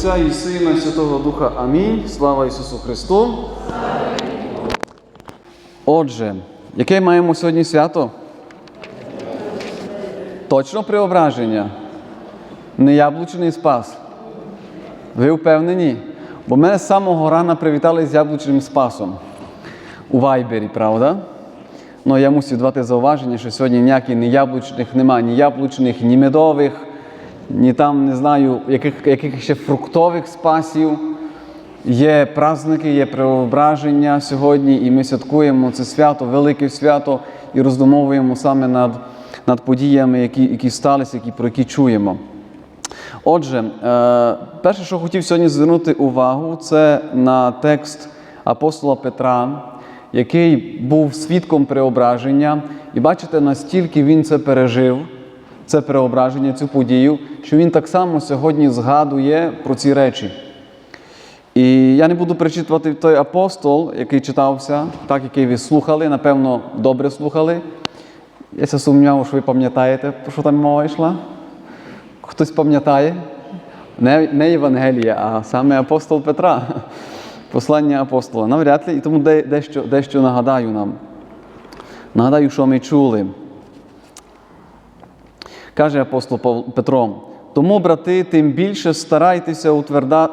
Отця і Сина, і Святого Духа. Амінь. Слава Ісусу Христу. Отже, яке маємо сьогодні свято? Точно преображення. Не яблучний спас. Ви впевнені? Бо мене з самого рана привітали з яблучним спасом у Вайбері, правда? Ну, я мусив дати зауваження, що сьогодні ніяких ні яблучних немає, ні яблучних, ні медових, ні там, не знаю, яких, яких ще фруктових спасів. Є праздники, є преображення сьогодні, і ми святкуємо це свято, велике свято, і роздумовуємо саме над, над подіями, які, які сталися, які, про які чуємо. Отже, е, перше, що хотів сьогодні звернути увагу, це на текст апостола Петра, який був свідком преображення. І бачите, настільки він це пережив, це преображення, цю подію, що він так само сьогодні згадує про ці речі. І я не буду перечитувати той апостол, який читався, так, який ви слухали, напевно, добре слухали. Я ся сумнівав, що ви пам'ятаєте, про що там мова йшла. Хтось пам'ятає? Не, не Євангелія, а саме апостол Петра, послання апостола. Навряд ли, і тому дещо, дещо нагадаю нам. Нагадаю, що ми чули. Каже апостол Петро, тому, брати, тим більше старайтеся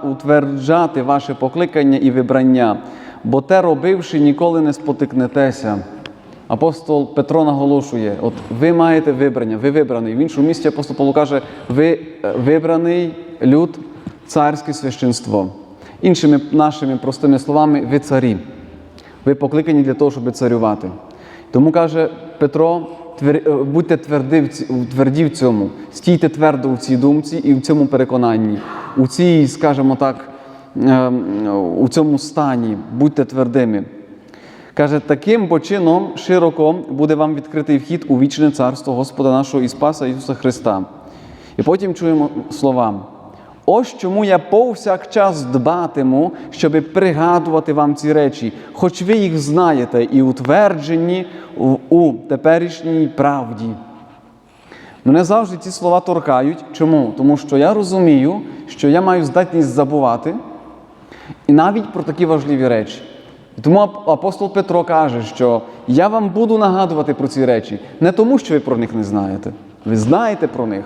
утверджати ваше покликання і вибрання, бо те, робивши, ніколи не спотикнетеся. Апостол Петро наголошує: от ви маєте вибрання, ви вибраний. В іншому місці апостол Павло каже, ви е, вибраний люд, царське священство. Іншими нашими простими словами, ви царі. Ви покликані для того, щоб царювати. Тому каже Петро, будьте тверди тверді в цьому, стійте твердо у цій думці і в цьому переконанні, у цій, скажімо так, ем, у цьому стані, будьте твердими. Каже, таким чином широко буде вам відкритий вхід у вічне царство Господа нашого і Спаса Ісуса Христа. І потім чуємо слова. Ось чому я повсякчас дбатиму, щоби пригадувати вам ці речі, хоч ви їх знаєте і утверджені у теперішній правді. Мене завжди ці слова торкають. Чому? Тому що я розумію, що я маю здатність забувати і навіть про такі важливі речі. Тому апостол Петро каже, що я вам буду нагадувати про ці речі не тому, що ви про них не знаєте. Ви знаєте про них.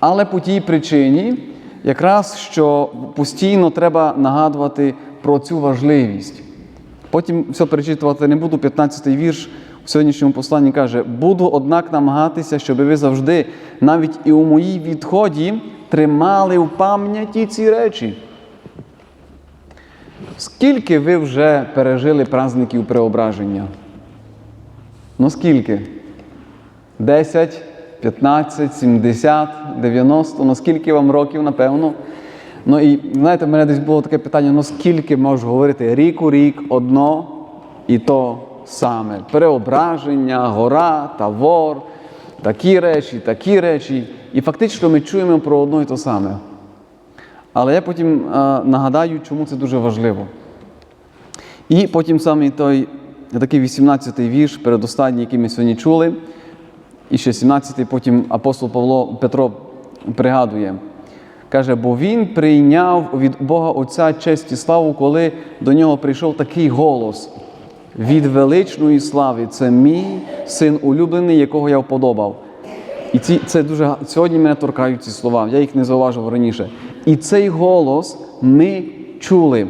Але по тій причині, якраз що постійно треба нагадувати про цю важливість. Потім все перечитувати не буду. 15-й вірш у сьогоднішньому посланні каже: буду, однак, намагатися, щоб ви завжди, навіть і у моїй відході, тримали в пам'яті ці речі. Скільки ви вже пережили праздників преображення? Ну скільки? 10, 15, 70, 90, ну скільки вам років, напевно. Ну і знаєте, в мене десь було таке питання: ну скільки можу говорити рік у рік одно і то саме. Преображення, гора, тавор, такі речі, такі речі. І фактично ми чуємо про одно і то саме. Але я потім е, нагадаю, чому це дуже важливо. І потім саме той такий 18-й вірш, передостанній, який ми сьогодні чули, і ще 17-й, потім апостол Павло Петро пригадує. Каже, бо він прийняв від Бога Отця честь і славу, коли до нього прийшов такий голос від величної слави. Це мій син улюблений, якого я вподобав. І ці, це дуже сьогодні мене торкають ці слова, я їх не зауважив раніше. І цей голос ми чули,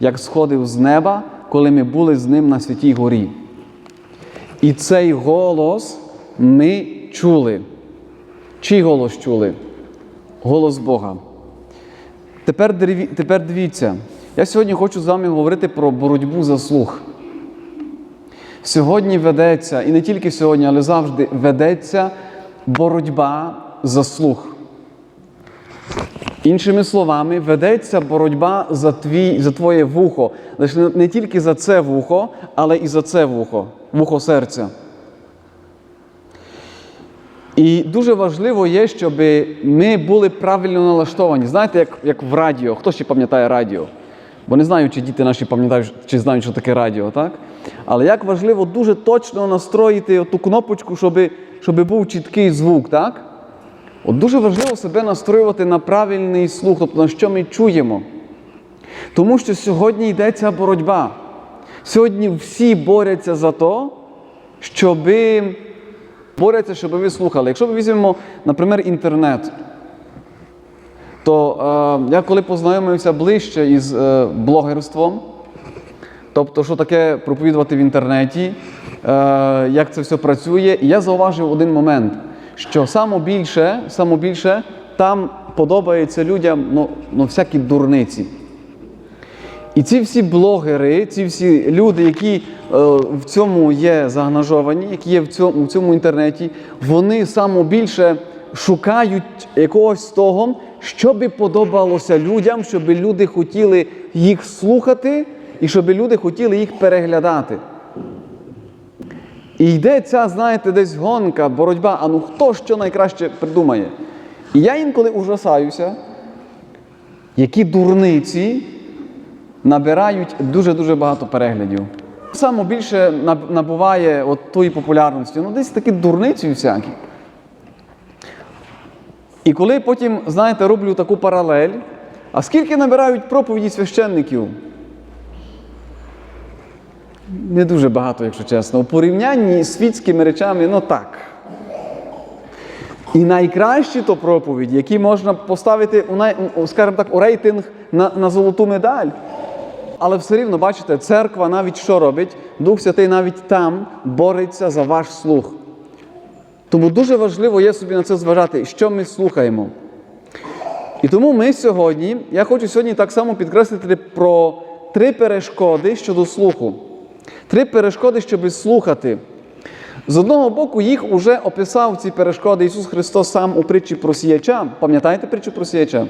як сходив з неба, коли ми були з ним на святій горі. І цей голос ми чули. Чий голос чули? Голос Бога. Тепер, тепер дивіться, я сьогодні хочу з вами говорити про боротьбу за слух. Сьогодні ведеться, і не тільки сьогодні, але завжди ведеться боротьба за слух. Іншими словами, ведеться боротьба за, твій, за твоє вухо. Лише не- тільки за це вухо, але і за це вухо, вухо серця. І дуже важливо є, щоб ми були правильно налаштовані. Знаєте, як, як в радіо. Хто ще пам'ятає радіо? Бо не знаю, чи діти наші пам'ятають, чи знають, що таке радіо, так? Але як важливо дуже точно настроїти ту кнопочку, щоб, щоб був чіткий звук, так? От дуже важливо себе настроювати на правильний слух, тобто на що ми чуємо. Тому що сьогодні йде ця боротьба. Сьогодні всі борються за то, щоби борються, щоб ви слухали. Якщо ми візьмемо, наприклад, інтернет, то е, я коли познайомився ближче із е, блогерством, тобто, що таке проповідувати в інтернеті, е, як це все працює, і я зауважив один момент, що само більше, само більше там подобається людям ну, ну, всякі дурниці. І ці всі блогери, ці всі люди, які е, в цьому є заангажовані, які є в цьому, в цьому інтернеті, вони саме більше шукають якогось того, що би подобалося людям, щоб люди хотіли їх слухати і щоб люди хотіли їх переглядати. І йде ця, знаєте, десь гонка, боротьба, а ну хто що найкраще придумає. І я інколи ужасаюся, які дурниці набирають дуже-дуже багато переглядів. Саме більше набуває от тої популярності. Ну, десь такі дурниці всякі. І коли потім, знаєте, роблю таку паралель, а скільки набирають проповіді священників? Не дуже багато, якщо чесно. У порівнянні з світськими речами, ну так. І найкращі то проповіді, які можна поставити у най, скажімо так, у рейтинг на, на золоту медаль. Але все рівно, бачите, церква навіть що робить? Дух Святий навіть там бореться за ваш слух. Тому дуже важливо є собі на це зважати, що ми слухаємо. І тому ми сьогодні, я хочу сьогодні так само підкреслити про три перешкоди щодо слуху. Три перешкоди, щоб слухати. З одного боку, їх уже описав ці перешкоди Ісус Христос сам у притчі про сіяча. Пам'ятаєте притчу про сіяча?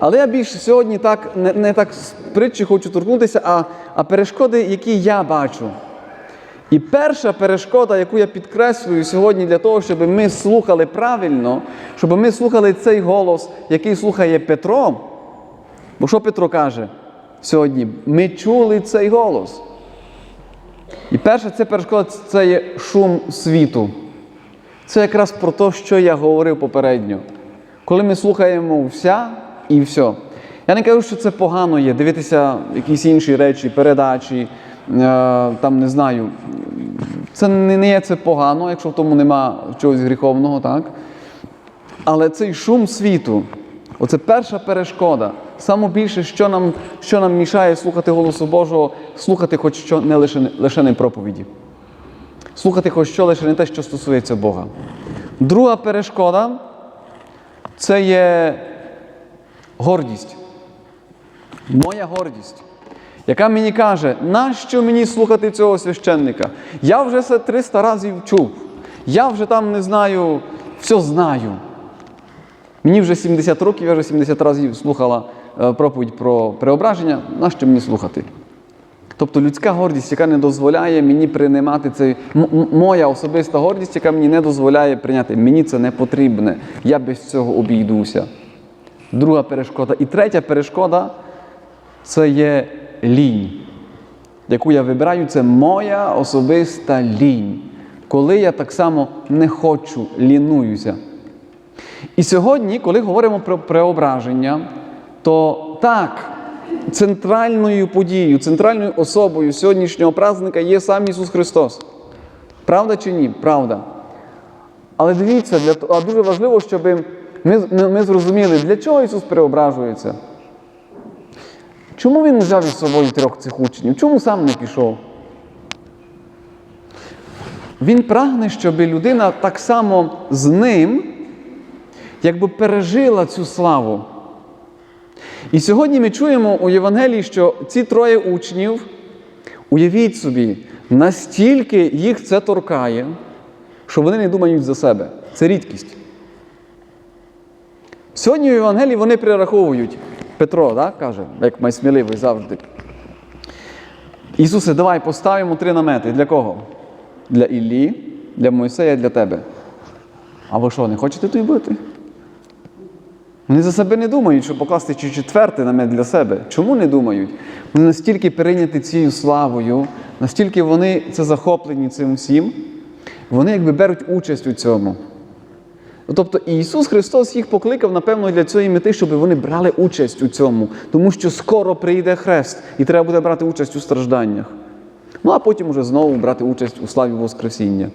Але я більше сьогодні так, не, не так з притчі хочу торкнутися, а, а перешкоди, які я бачу. І перша перешкода, яку я підкреслюю сьогодні для того, щоб ми слухали правильно, щоб ми слухали цей голос, який слухає Петро. Бо що Петро каже сьогодні? Ми чули цей голос. І перша це перешкода це є шум світу. Це якраз про те, що я говорив попередньо. Коли ми слухаємо вся і все. Я не кажу, що це погано є, дивитися якісь інші речі, передачі, е, там не знаю. Це не є це погано, якщо в тому нема чогось гріховного, так? Але цей шум світу, оце перша перешкода. Саме більше, що нам, що нам мішає слухати голосу Божого, слухати хоч що не лише, лише не проповіді. Слухати хоч що лише не те, що стосується Бога. Друга перешкода це є гордість. Моя гордість, яка мені каже, нащо мені слухати цього священника? Я вже це 300 разів чув. Я вже там не знаю, все знаю. Мені вже 70 років, я вже 70 разів слухала е, проповідь про преображення, нащо мені слухати? Тобто людська гордість, яка не дозволяє мені приймати цей моя особиста гордість, яка мені не дозволяє прийняти. Мені це не потрібне. Я без цього обійдуся. Друга перешкода. І третя перешкода це є лінь, яку я вибираю, це моя особиста лінь. Коли я так само не хочу, лінуюся. І сьогодні, коли говоримо про преображення, то так, центральною подією, центральною особою сьогоднішнього праздника є сам Ісус Христос. Правда чи ні? Правда. Але дивіться, а дуже важливо, щоб ми, ми, ми зрозуміли, для чого Ісус преображується. Чому Він не взяв із собою трьох цих учнів? Чому сам не пішов? Він прагне, щоб людина так само з ним якби пережила цю славу. І сьогодні ми чуємо у Євангелії, що ці троє учнів, уявіть собі, настільки їх це торкає, що вони не думають за себе. Це рідкість. Сьогодні у Євангелії вони перераховують. Петро так, каже, як майсміливий завжди. Ісусе, давай поставимо три намети. Для кого? Для Іллі, для Мойсея, для тебе. А ви що, не хочете тут бути? Вони за себе не думають, щоб покласти чи четвертий намет для себе. Чому не думають? Вони настільки перейняті цією славою, настільки вони це захоплені цим всім, вони якби беруть участь у цьому. Тобто Ісус Христос їх покликав, напевно, для цієї мети, щоб вони брали участь у цьому, тому що скоро прийде хрест, і треба буде брати участь у стражданнях. Ну а потім уже знову брати участь у славі Воскресіння.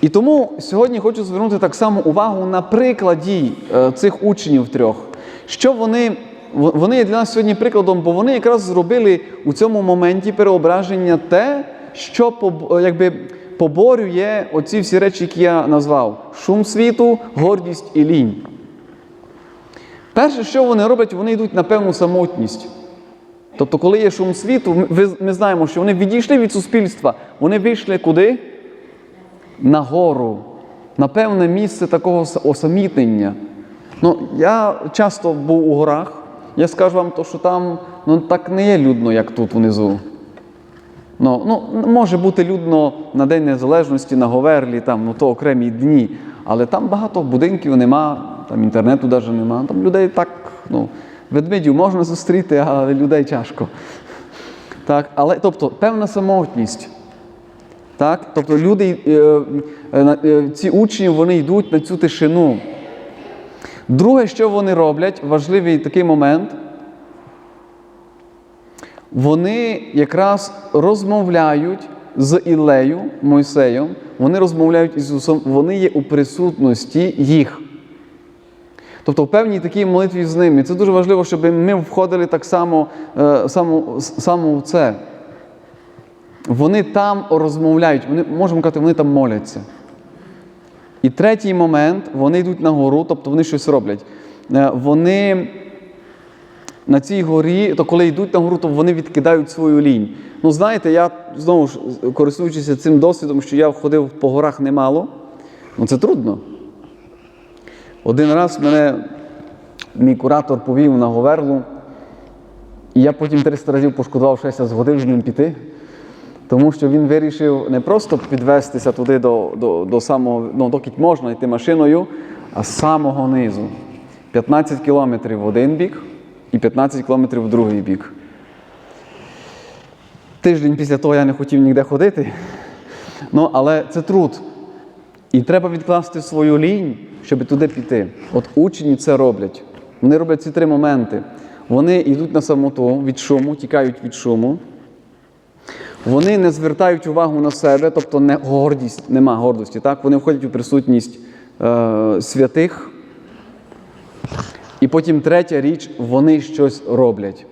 І тому сьогодні хочу звернути так само увагу на прикладі е, цих учнів трьох, що вони, вони є для нас сьогодні прикладом, бо вони якраз зробили у цьому моменті переображення те, що е, якби, поборює оці всі речі, які я назвав: шум світу, гордість і лінь. Перше, що вони роблять, вони йдуть на певну самотність. Тобто, коли є шум світу, ми, знаємо, що вони відійшли від суспільства, вони вийшли куди? на гору, на певне місце такого осамітнення. Ну, я часто був у горах, я скажу вам, то, що там ну, так не є людно, як тут внизу. Ну, ну, може бути людно на День Незалежності, на Говерлі, там, ну, то окремі дні, але там багато будинків нема, там інтернету навіть нема. Там людей так, ну, ведмедів можна зустріти, але людей тяжко. Так, але, тобто, певна самотність. Так? Тобто люди, е, е, е, ці учні вони йдуть на цю тишину. Друге, що вони роблять, важливий такий момент, вони якраз розмовляють з Ілею, Мойсеєм, вони розмовляють із Ісусом, вони є у присутності їх. Тобто в певній такій молитві з ними. Це дуже важливо, щоб ми входили так само, е, само, само в це. Вони там розмовляють, вони, можемо казати, вони там моляться. І третій момент, вони йдуть на гору, тобто вони щось роблять. Е, Вони на цій горі, то коли йдуть на гору, то вони відкидають свою лінь. Ну, знаєте, я знову ж користуючись цим досвідом, що я ходив по горах немало, ну це трудно. Один раз мене мій куратор повів на Говерлу, і я потім 300 разів пошкодував, що я згодив з ним піти. Тому що він вирішив не просто підвестися туди до, до, до самого, ну, доки можна йти машиною, а з самого низу. 15 кілометрів в один бік і 15 кілометрів в другий бік. Тиждень після того я не хотів ніде ходити. Ну, але це труд. І треба відкласти свою лінь, щоб туди піти. От учні це роблять. Вони роблять ці три моменти. Вони йдуть на самоту від шуму, тікають від шуму. Вони не звертають увагу на себе, тобто не гордість, нема гордості. Так? Вони входять у присутність е, святих. І потім третя річ, вони щось роблять.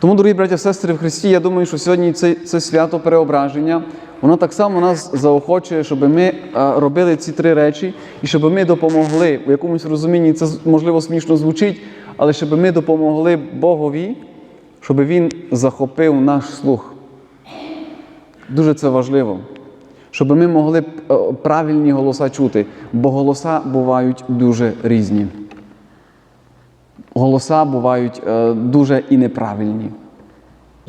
Тому, дорогі браття, сестри в Христі, я думаю, що сьогодні це, це свято переображення, воно так само нас заохочує, щоб ми е, робили ці три речі, і щоб ми допомогли у якомусь розумінні, це можливо смішно звучить, але щоб ми допомогли Богові, щоб Він захопив наш слух. Дуже це важливо. Щоб ми могли е, правильні голоса чути, бо голоса бувають дуже різні. Голоса бувають е, дуже і неправильні.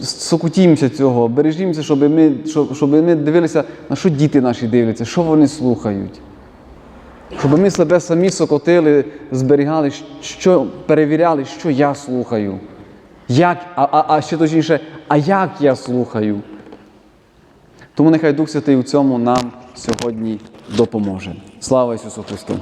Сокутімося цього, бережімося, щоб ми, щоб, ми дивилися, на що діти наші дивляться, що вони слухають. Щоб ми себе самі сокотили, зберігали, що перевіряли, що я слухаю. Як, а, а, а ще точніше, а як я слухаю. Тому нехай Дух Святий у цьому нам сьогодні допоможе. Слава Ісусу Христу!